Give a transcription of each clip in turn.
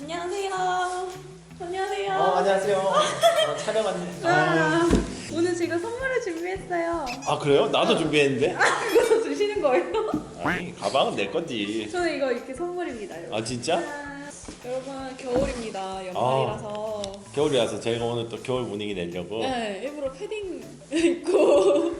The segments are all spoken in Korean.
안녕하세요. 안녕하세요. 어, 안녕하세요. 어, 촬영왔네. 와, 오늘 제가 선물을 준비했어요. 아 그래요? 나도 준비했는데. 이거 주시는 거예요? 아니 가방은 내 건지. 저는 이거 이렇게 선물입니다. 여러분. 아 진짜? 짠. 여러분 겨울입니다. 연말이라서 겨울이라서 저희가 오늘 또 겨울 분위기 내려고. 네, 일부러 패딩 입고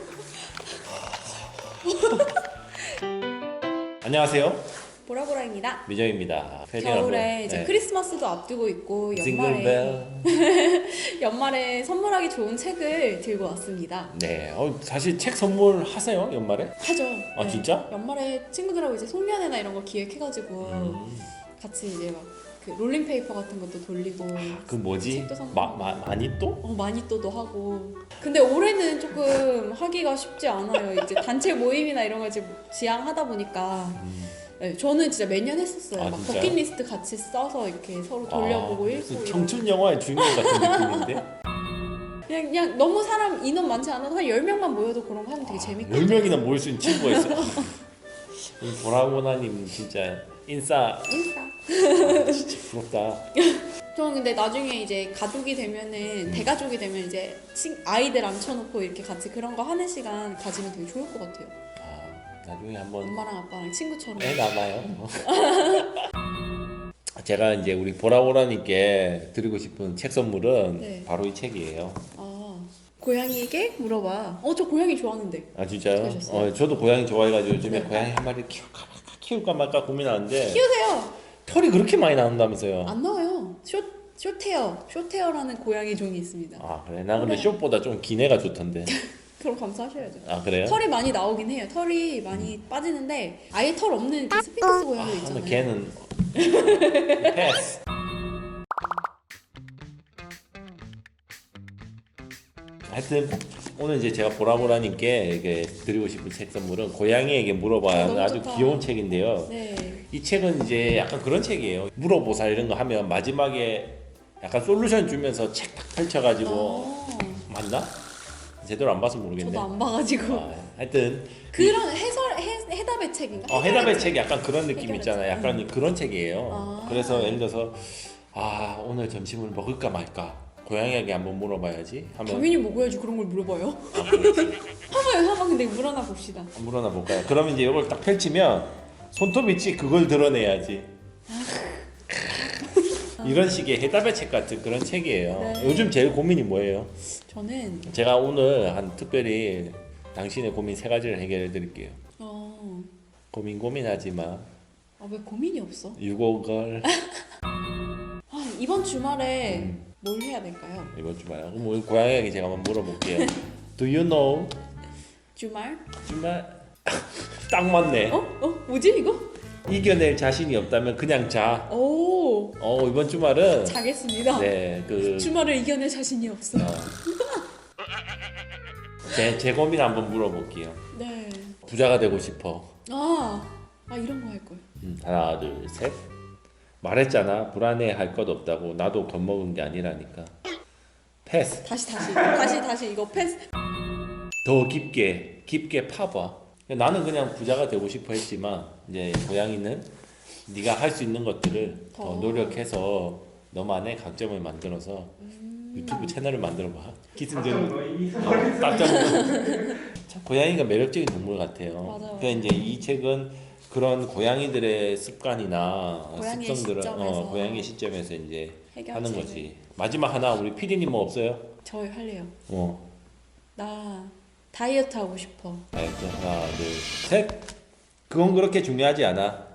안녕하세요. 보라보라입니다. 미정입니다. 겨울에 이제 네. 크리스마스도 앞두고 있고 연말에. 연말에 선물하기 좋은 책을 들고 왔습니다. 네. 어, 사실 책 선물 하세요 연말에? 하죠. 아, 진짜? 연말에 친구들하고 이제 송년회나 이런 거 기획해가지고 음. 같이 이제 막 그 롤링 페이퍼 같은 것도 돌리고 그 뭐지? 마, 마, 많이 또? 어, 많이 또도 하고. 근데 올해는 조금 하기가 쉽지 않아요. 이제 단체 모임이나 이런 걸 이제 지향하다 보니까 음. 네, 저는 진짜 매년 했었어요. 아, 막 진짜요? 버킷리스트 같이 써서 이렇게 서로 돌려보고 아, 읽고 무슨 청춘 영화의 주인공 같은 느낌인데? 그냥, 그냥 너무 사람 인원 많지 않아도 한 10명만 모여도 그런 거 하면 되게 재밌거든요. 10명이나 모일 수 있는 친구가 있어. 우리 보라보나님 진짜 인싸 인싸. 진짜 부럽다. 저는 근데 나중에 이제 가족이 되면은 대가족이 되면 이제 친, 아이들 앉혀놓고 이렇게 같이 그런 거 하는 시간 가지면 되게 좋을 것 같아요. 아, 나중에 한번 엄마랑 아빠랑 친구처럼. 애 나나요? 제가 이제 우리 보라보라님께 드리고 싶은 책 선물은 네. 바로 이 책이에요. 아 고양이에게 물어봐. 어 저 고양이 좋아하는데. 아 진짜요? 어, 저도 고양이 좋아해가지고 요즘에 네. 고양이 한 마리 키울까 말까 키울까 말까 고민하는데 키우세요. 털이 그렇게 많이 나온다면서요? 안 나와요. 쇼 쇼테어 쇼테어라는 고양이 종이 있습니다. 아 그래? 나 근데 네. 숏보다 좀긴 애가 좋던데. 그럼 감사하셔야죠. 아 그래요? 털이 많이 나오긴 해요. 털이 많이 빠지는데 아예 털 없는 그 스핑크스 고양이도 아, 있잖아요. 근데 걔는 패스. 하여튼 오늘 이제 제가 보라보라님께 이게 드리고 싶은 책 선물은 고양이에게 물어봐야 하는 너무 아주 좋다. 귀여운 책인데요. 네. 이 책은 이제 약간 그런 책이에요. 물어보사 이런 거 하면 마지막에 약간 솔루션 주면서 책딱 펼쳐가지고 어, 맞나? 제대로 안 봐서 모르겠네. 저도 안 봐가지고 아, 하여튼 그런 해설 해, 해답의 책인가? 어, 해답의 책 약간 그런 느낌 해결의 있잖아 요. 책. 약간 그런 책이에요. 아. 그래서 예를 들어서 아 오늘 점심을 먹을까 말까 고양이에게 한번 물어봐야지 하면 당연히 먹어야지 그런 걸 물어봐요. 아, 그렇지. 한번 한번 근데 물어나 봅시다. 물어나 볼까요? 그러면 이제 이걸 딱 펼치면 손톱 있지 그걸 드러내야지. 이런 식의 해답의 책 같은 그런 책이에요. 네. 요즘 제일 고민이 뭐예요? 저는 제가 오늘 한 특별히 당신의 고민 세 가지를 해결해 드릴게요. 어, 고민 고민하지 마. 아, 왜 고민이 없어? 유고걸 아, 이번 주말에 음. 뭘 해야 될까요? 이번 주말에 그럼 우리 고양이에게 제가 한번 물어볼게요. Do you know? 주말? 정말 딱 맞네. 어? 어? 뭐지 이거? 이겨낼 자신이 없다면 그냥 자. 오 어 이번 주말은 자겠습니다. 네 그 주말을 이겨낼 자신이 없어. 제, 제 고민 한번 물어볼게요. 네. 부자가 되고 싶어. 아, 아 이런 거 할 걸. 음, 하나 둘 셋. 말했잖아 불안해 할 것 없다고 나도 겁먹은 게 아니라니까. 패스. 다시 다시 다시 다시 이거 패스. 더 깊게 깊게 파봐. 나는 그냥 부자가 되고 싶어 했지만 이제 고양이는 네가 할 수 있는 것들을 더 더. 노력해서 너만의 강점을 만들어서 유튜브 채널을 만들어 봐. 기승전 어, 딱 잡는. 참 고양이가 매력적인 동물 같아요. 맞아요. 그러니까 이제 이 책은 그런 고양이들의 습관이나 고양이의 습성들을 시점에서. 어, 고양이 시점에서 이제 하는 해결책을. 거지. 마지막 하나 우리 PD님 뭐 없어요? 저 할래요. 어. 나 다이어트 하고 싶어. 알겠죠? 하나, 둘, 셋. 그건 그렇게 중요하지 않아.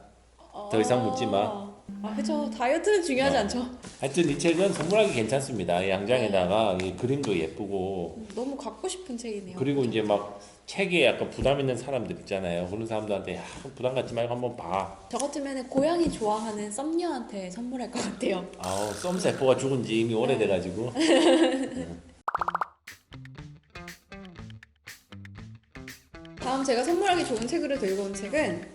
더 이상 묻지 마. 아 그죠. 다이어트는 중요하지 어. 않죠. 하여튼 이 책은 선물하기 괜찮습니다. 이 양장에다가 이 그림도 예쁘고 너무 갖고 싶은 책이네요. 그리고 이제 막 책에 약간 부담 있는 사람들 있잖아요. 그런 사람들한테 야, 부담 갖지 말고 한번 봐. 저 같으면 고양이 좋아하는 썸녀한테 선물할 것 같아요. 아우 썸 세포가 죽은 지 이미 오래돼가지고. 다음 제가 선물하기 좋은 책으로 들고 온 책은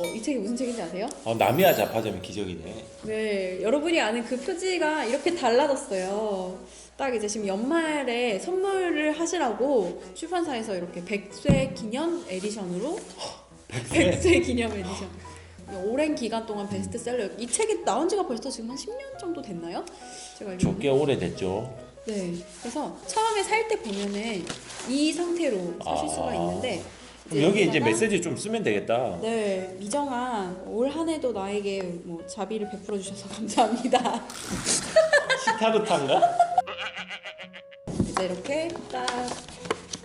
어, 이 책이 무슨 책인지 아세요? 어, 남이야 자파점이 기적이네. 네, 여러분이 아는 그 표지가 이렇게 달라졌어요. 딱 이제 지금 연말에 선물을 하시라고 출판사에서 이렇게 100세 기념 에디션으로 100세 기념 에디션. 오랜 기간 동안 베스트셀러. 이 책이 나온 지가 벌써 지금 한 10년 정도 됐나요? 제가 알기로는. 꽤 오래됐죠. 네. 그래서 처음에 살 때 보면은 이 상태로 사실 수가 아. 있는데 여기 이제 여기다가 메시지 좀 쓰면 되겠다. 네, 미정아 올 한해도 나에게 뭐 자비를 베풀어 주셔서 감사합니다. 시타르타인가? 이제 이렇게 딱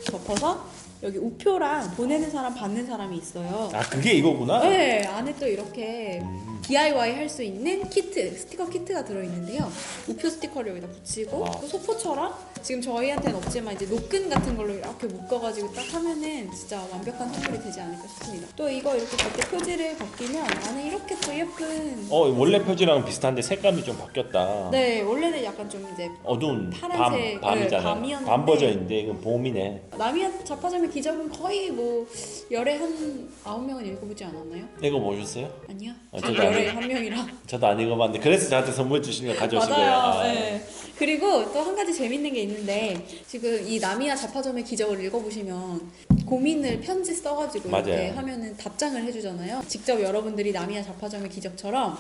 덮어서 여기 우표랑 보내는 사람 받는 사람이 있어요. 아 그게 이거구나. 네, 안에 또 이렇게 음. DIY 할 수 있는 키트, 스티커 키트가 들어있는데요. 우표 스티커를 여기다 붙이고 아. 또 소포처럼 지금 저희한테는 없지만 이제 노끈 같은 걸로 이렇게 묶어가지고 딱 하면은 진짜 완벽한 선물이 되지 않을까 싶습니다. 또 이거 이렇게 겉에 표지를 벗기면 안에 이렇게 또 예쁜 어 원래 표지랑 비슷한데 색감이 좀 바뀌었다. 네, 원래는 약간 좀 이제 어두운 파란색, 밤 밤이잖아. 네, 밤이었는데. 밤 버전인데 이건 봄이네. 나미야 자파점 의 기적은 거의 뭐 열에 한 아홉 명은 읽어보지 않았나요? 이거 보셨어요? 아니요. 아, 저 저도 열에 안한 명이라. 저도 안 읽어봤는데 그래서 저한테 선물 주신 거 가져오신 거예요. 맞아요. 아. 네. 그리고 또 한 가지 재밌는 게 있는데 지금 이 나미야 자파점의 기적을 읽어보시면 고민을 편지 써가지고 이렇게 맞아요. 하면은 답장을 해주잖아요. 직접 여러분들이 나미야 자파점의 기적처럼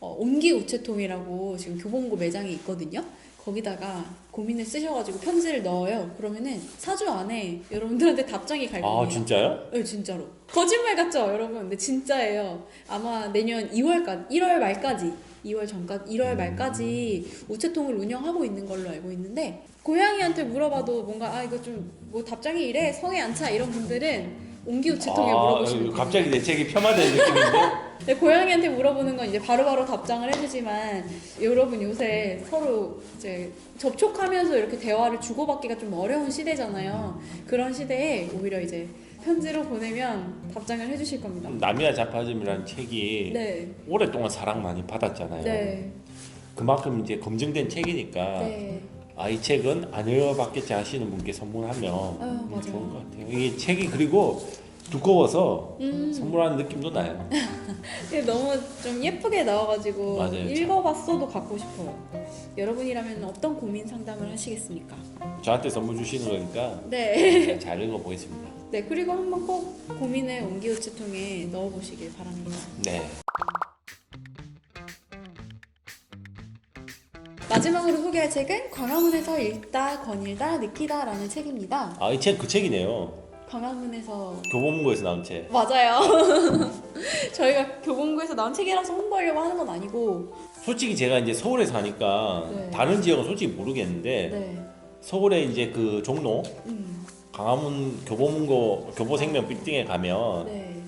어, 옮기 우체통이라고 지금 교보문고 매장이 있거든요. 거기다가 고민을 쓰셔가지고 편지를 넣어요. 그러면은 4주 안에 여러분들한테 답장이 갈 거예요. 아 진짜요? 네, 진짜로. 거짓말 같죠, 여러분? 근데 진짜예요. 아마 내년 2월까지, 1월 말까지, 2월 전까지, 1월 말까지 우체통을 운영하고 있는 걸로 알고 있는데, 고양이한테 물어봐도 뭔가, 아, 이거 좀, 뭐 답장이 이래? 성에 안 차? 이런 분들은 옹기 우체통에 물어보시면 돼요. 아, 갑자기 내 책이 폄하되는 느낌인데. 네, 고양이한테 물어보는 건 이제 바로 바로 답장을 해주지만 여러분 요새 서로 이제 접촉하면서 이렇게 대화를 주고받기가 좀 어려운 시대잖아요. 그런 시대에 오히려 이제 편지로 보내면 답장을 해주실 겁니다. 남이야 자파즘이라는 책이 네, 오랫동안 사랑 많이 받았잖아요. 네, 그만큼 이제 검증된 책이니까 네. 아 이 책은 안 읽어봤겠지 하시는 분께 선물하면 아, 맞아요. 좋은 것 같아요. 이게 책이 그리고 두꺼워서 음, 선물하는 느낌도 나요. 근데 너무 좀 예쁘게 나와가지고 맞아요, 읽어봤어도 갖고 싶어요. 여러분이라면 어떤 고민 상담을 하시겠습니까? 저한테 선물 주시는 거니까 네. 잘 읽어보겠습니다. 네, 그리고 한번 꼭 고민을 옹기 우체통에 넣어보시길 바랍니다. 네. 마지막으로 소개할 책은 광화문에서 읽다, 거닐다, 느끼다라는 책입니다. 아 이 책 그 책이네요. 광화문에서 교보문고에서 나온 책. 맞아요. 저희가 교본고에서 나온 책이라서 홍보하려고 하는 건 아니고 솔직히 제가 이제 서울에 사니까 네. 다른 지역은 솔직히 모르겠는데 네, 서울에 이제 그 종로 음, 강화문 교보문고 교보생명 빌딩에 가면 네,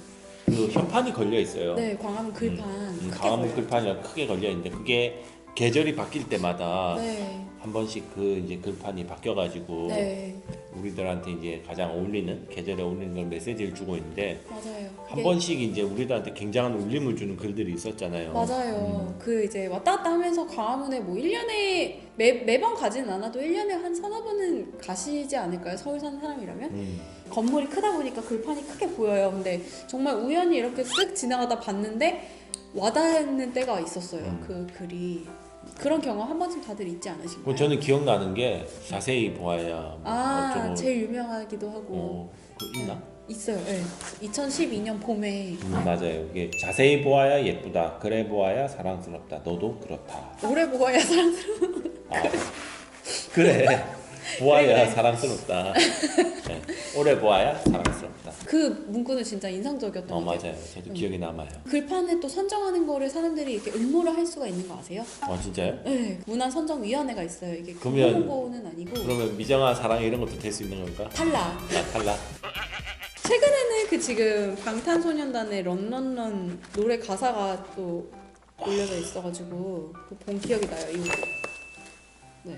그 현판이 걸려 있어요. 네, 광화문 글판 음, 크게 강화문 보여요. 글판이 크게 걸려 있는데 그게 계절이 바뀔 때마다 네, 한 번씩 그 이제 글판이 바뀌어가지고 네, 우리들한테 이제 가장 어울리는 계절에 어울리는 그런 메시지를 주고 있는데 맞아요. 한 그게- 번씩 이제 우리들한테 굉장한 울림을 주는 글들이 있었잖아요. 맞아요. 음. 그 이제 왔다 갔다 하면서 광화문에 뭐 1년에 매, 매번 가지는 않아도 1년에 한 서너 번은 가시지 않을까요? 서울 사는 사람이라면? 음. 건물이 크다 보니까 글판이 크게 보여요. 근데 정말 우연히 이렇게 쓱 지나가다 봤는데 와닿는 때가 있었어요. 음. 그 글이. 그런 경험 한 번쯤 다들 있지 않으신가요? 저는 기억나는 게 자세히 보아야 뭐 아, 어쩌고 제일 유명하기도 하고 어, 그 있나? 있어요. 네. 2012년 봄에 음, 맞아요. 이게 자세히 보아야 예쁘다. 그래 보아야 사랑스럽다. 너도 그렇다. 오래 보아야 사람 아, 그래. 보아야 그래, 그래. 사랑스럽다. 네. 오래 보아야 사랑스럽다. 그 문구는 진짜 인상적이었던 어 것 같아요. 맞아요. 저도 음. 기억에 남아요. 글판에 또 선정하는 거를 사람들이 이렇게 음모를 할 수가 있는 거 아세요? 어 진짜요? 네, 문화선정위원회가 있어요. 이게 그러면- 교보문고는 아니고 그러면 미정아 사랑 이런 것도 될 수 있는 건가? 탈락. 나 탈락. 최근에는 그 지금 방탄소년단의 런런런 노래 가사가 또 올려져 있어가지고 또본 기억이 나요 이후. 네.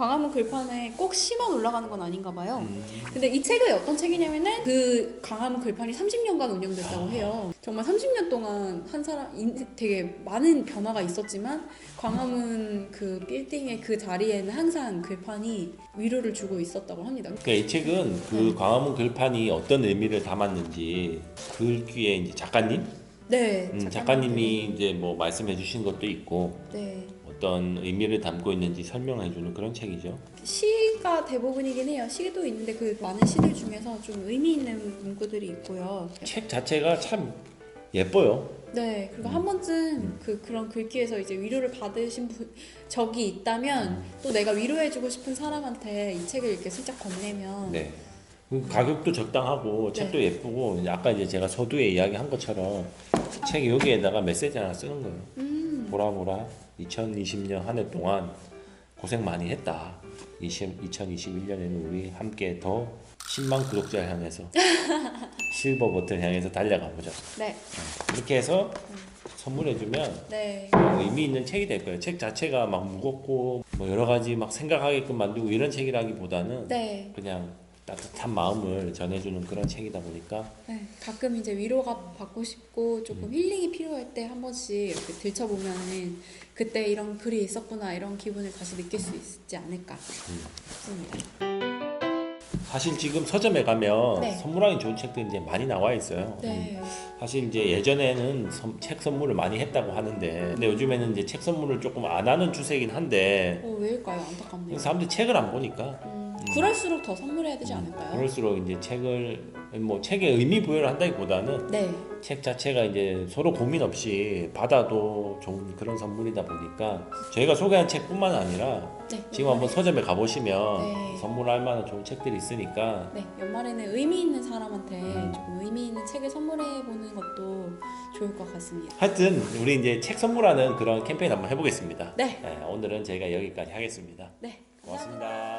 광화문 글판에 꼭 심어 올라가는 건 아닌가 봐요. 음. 근데 이 책이 어떤 책이냐면은 그 강화문 글판이 30년간 운영됐다고 해요. 정말 30년 동안 한 사람 인- 되게 많은 변화가 있었지만 광화문 그 빌딩의 그 자리에는 항상 글판이 위로를 주고 있었다고 합니다. 그러니까 이 책은 그 광화문 글판이 어떤 의미를 담았는지 글귀에 이제 작가님, 네, 음, 작가님이 이제 뭐 말씀해 주신 것도 있고 네 어떤 의미를 담고 있는지 설명해 주는 그런 책이죠. 시가 대부분이긴 해요. 시도 있는데 그 많은 시들 중에서 좀 의미 있는 문구들이 있고요. 책 자체가 참 예뻐요. 네, 그리고 한 번쯤 그 그런 글귀에서 이제 위로를 받으신 분, 적이 있다면 또 내가 위로해주고 싶은 사람한테 이 책을 이렇게 슬쩍 건네면 네. 그 가격도 적당하고 네. 책도 예쁘고 아까 이제 제가 서두에 이야기한 것처럼 책 여기에다가 메시지 하나 쓰는 거예요. 음, 보라 보라 2020년 한 해 동안 고생 많이 했다. 20, 2021년에는 우리 함께 더 10만 구독자 향해서 실버 버튼 향해서 달려가 보자. 네, 이렇게 해서 선물해주면 네, 뭐 의미 있는 책이 될 거예요. 책 자체가 막 무겁고 뭐 여러 가지 막 생각하게끔 만들고 이런 책이라기보다는 네, 그냥 따뜻한 마음을 전해주는 그런 책이다 보니까 네. 가끔 이제 위로가 받고 싶고 조금 음. 힐링이 필요할 때 한 번씩 이렇게 들춰보면은 그때 이런 글이 있었구나 이런 기분을 다시 느낄 수 있지 않을까 음. 싶습니다. 사실 지금 서점에 가면 네. 선물하기 좋은 책들이 이제 많이 나와 있어요. 네, 사실 이제 예전에는 선- 책 선물을 많이 했다고 하는데 근데 요즘에는 이제 책 선물을 조금 안 하는 추세이긴 한데 어, 왜일까요? 안타깝네요. 사람들이 책을 안 보니까 음, 그럴수록 더 선물해야 되지 않을까요? 그럴수록 이제 책을 뭐 책에 의미 부여를 한다기보다는 네, 책 자체가 이제 서로 고민 없이 받아도 좋은 그런 선물이다 보니까 저희가 소개한 책뿐만 아니라 네. 지금 한번 서점에 가보시면 네. 선물할 만한 좋은 책들이 있으니까 네, 연말에는 의미 있는 사람한테 음. 조금 의미 있는 책을 선물해 보는 것도 좋을 것 같습니다. 하여튼 우리 이제 책 선물하는 그런 캠페인 한번 해보겠습니다. 네, 네, 오늘은 저희가 여기까지 하겠습니다. 네, 고맙습니다.